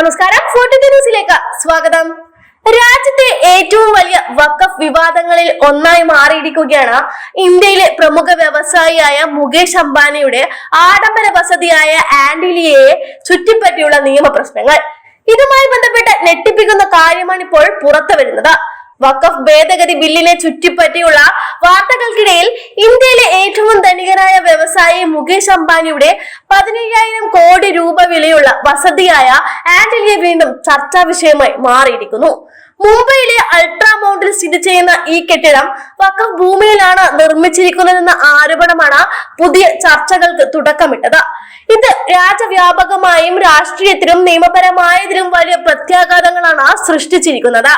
ന്യൂസിലേക്ക് സ്വാഗതം. രാജ്യത്തെ ഏറ്റവും വലിയ വക്കഫ് വിവാദങ്ങളിൽ ഒന്നായി മാറിയിരിക്കുകയാണ് ഇന്ത്യയിലെ പ്രമുഖ വ്യവസായിയായ മുകേഷ് അംബാനിയുടെ ആഡംബര വസതിയായ ആന്റിലിയയെ ചുറ്റിപ്പറ്റിയുള്ള നിയമപ്രശ്നങ്ങൾ. ഇതുമായി ബന്ധപ്പെട്ട് ഞെട്ടിപ്പിക്കുന്ന കാര്യമാണ് ഇപ്പോൾ പുറത്തു വരുന്നത് വഖഫ് ഭേദഗതി ബില്ലിനെ ചുറ്റിപ്പറ്റിയുള്ള വാർത്തകൾക്കിടയിൽ ഇന്ത്യയിലെ ഏറ്റവും ധനികനായ വ്യവസായി മുകേഷ് അംബാനിയുടെ പതിനയ്യായിരം കോടി രൂപ വിലയുള്ള വസതിയായ ആന്റലിയ വീണ്ടും ചർച്ചാ വിഷയമായി മാറിയിരിക്കുന്നു. മുംബൈയിലെ അൾട്രാ മൗണ്ടിൽ സ്ഥിതി ചെയ്യുന്ന ഈ കെട്ടിടം വക്ക ഭൂമിയിലാണ് നിർമ്മിച്ചിരിക്കുന്നതെന്ന ആരോപണമാണ് പുതിയ ചർച്ചകൾക്ക് തുടക്കമിട്ടത്. ഇത് രാജ്യവ്യാപകമായും രാഷ്ട്രീയത്തിലും നിയമപരമായതിലും വലിയ പ്രത്യാഘാതങ്ങളാണ് സൃഷ്ടിച്ചിരിക്കുന്നത്.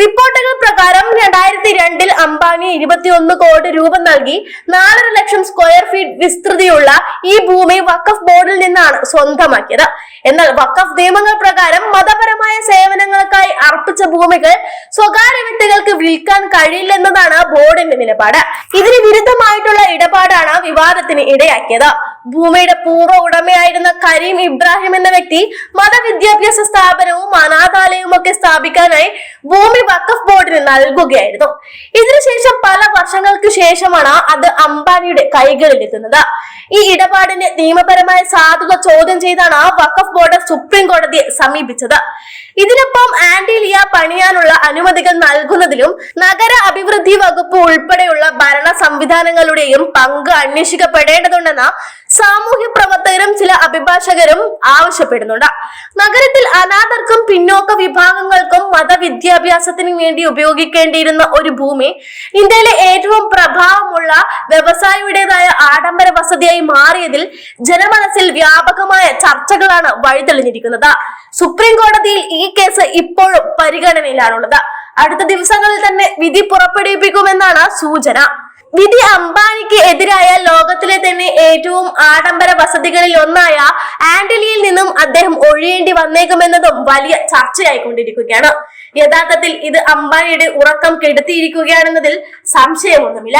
റിപ്പോർട്ടുകൾ പ്രകാരം രണ്ടായിരത്തി രണ്ടിൽ അംബാനി ഇരുപത്തിയൊന്ന് കോടി രൂപ നൽകി നാലര ലക്ഷം സ്ക്വയർ ഫീറ്റ് വിസ്തൃതിയുള്ള ഈ ഭൂമി വഖഫ് ബോർഡിൽ നിന്നാണ് സ്വന്തമാക്കിയത്. എന്നാൽ വഖഫ് നിയമങ്ങൾ പ്രകാരം മതപരമായ സേവനങ്ങൾക്കായി അർപ്പിച്ച ഭൂമികൾ സ്വകാര്യ വ്യക്തികൾക്ക് വിൽക്കാൻ കഴിയില്ലെന്നതാണ് ബോർഡിന്റെ നിലപാട്. ഇതിന് വിരുദ്ധമായിട്ടുള്ള ഇടപാടാണ് വിവാദത്തിന് ഇടയാക്കിയത്. ഭൂമിയുടെ പൂർവ ഉടമയായിരുന്ന കരീം ഇബ്രാഹിം എന്ന വ്യക്തി മതവിദ്യാഭ്യാസ സ്ഥാപനവും അനാഥാലയവും ഒക്കെ സ്ഥാപിക്കാനായി ഭൂമി വഖഫ് ബോർഡിന് നൽകുകയായിരുന്നു. ഇതിനുശേഷം പല വർഷങ്ങൾക്ക് ശേഷമാണ് അത് അംബാനിയുടെ കൈകളിൽ എത്തുന്നത്. ഈ ഇടപാടിന് നിയമപരമായ സാധുത ചോദ്യം ചെയ്താണ് വഖഫ് ബോർഡ് സുപ്രീം കോടതിയെ സമീപിച്ചത്. ഇതിനൊപ്പം ആന്റിലിയ പണിയാനുള്ള അനുമതികൾ നൽകുന്നതിലും നഗര അഭിവൃദ്ധി വകുപ്പ് ഉൾപ്പെടെയുള്ള ഭരണ സംവിധാനങ്ങളുടെയും പങ്ക് അന്വേഷിക്കപ്പെടേണ്ടതുണ്ടെന്ന് സാമൂഹ്യ പ്രവർത്തകരും ചില അഭിഭാഷകരും ആവശ്യപ്പെടുന്നുണ്ട്. നഗരത്തിൽ അനാഥർക്കും പിന്നോക്ക വിഭാഗങ്ങൾക്കും മതവിദ്യാഭ്യാസത്തിനും വേണ്ടി ഉപയോഗിക്കേണ്ടിയിരുന്ന ഒരു ഭൂമി ഇന്ത്യയിലെ ഏറ്റവും പ്രഭാവമുള്ള വ്യവസായിയുടേതായ ആഡംബര വസതിയായി മാറിയതിൽ ജനമനസ്സിൽ വ്യാപകമായ ചർച്ചകളാണ് വഴിതെളിഞ്ഞിരിക്കുന്നത്. സുപ്രീം കോടതിയിൽ ഈ കേസ് ഇപ്പോഴും പരിഗണനയിലാണുള്ളത്. അടുത്ത ദിവസങ്ങളിൽ തന്നെ വിധി പുറപ്പെടുവിപ്പിക്കുമെന്നാണ് സൂചന. വിധി അംബാനിക്ക് എതിരായ ലോകത്തിലെ തന്നെ ഏറ്റവും ആഡംബര വസതികളിൽ ഒന്നായ ആന്റലിയിൽ നിന്നും അദ്ദേഹം ഒഴിയേണ്ടി വന്നേക്കുമെന്നതും വലിയ ചർച്ചയായിക്കൊണ്ടിരിക്കുകയാണ്. യഥാർത്ഥത്തിൽ ഇത് അംബാനിയുടെ ഉറക്കം കെടുത്തിയിരിക്കുകയാണെന്നതിൽ സംശയമൊന്നുമില്ല.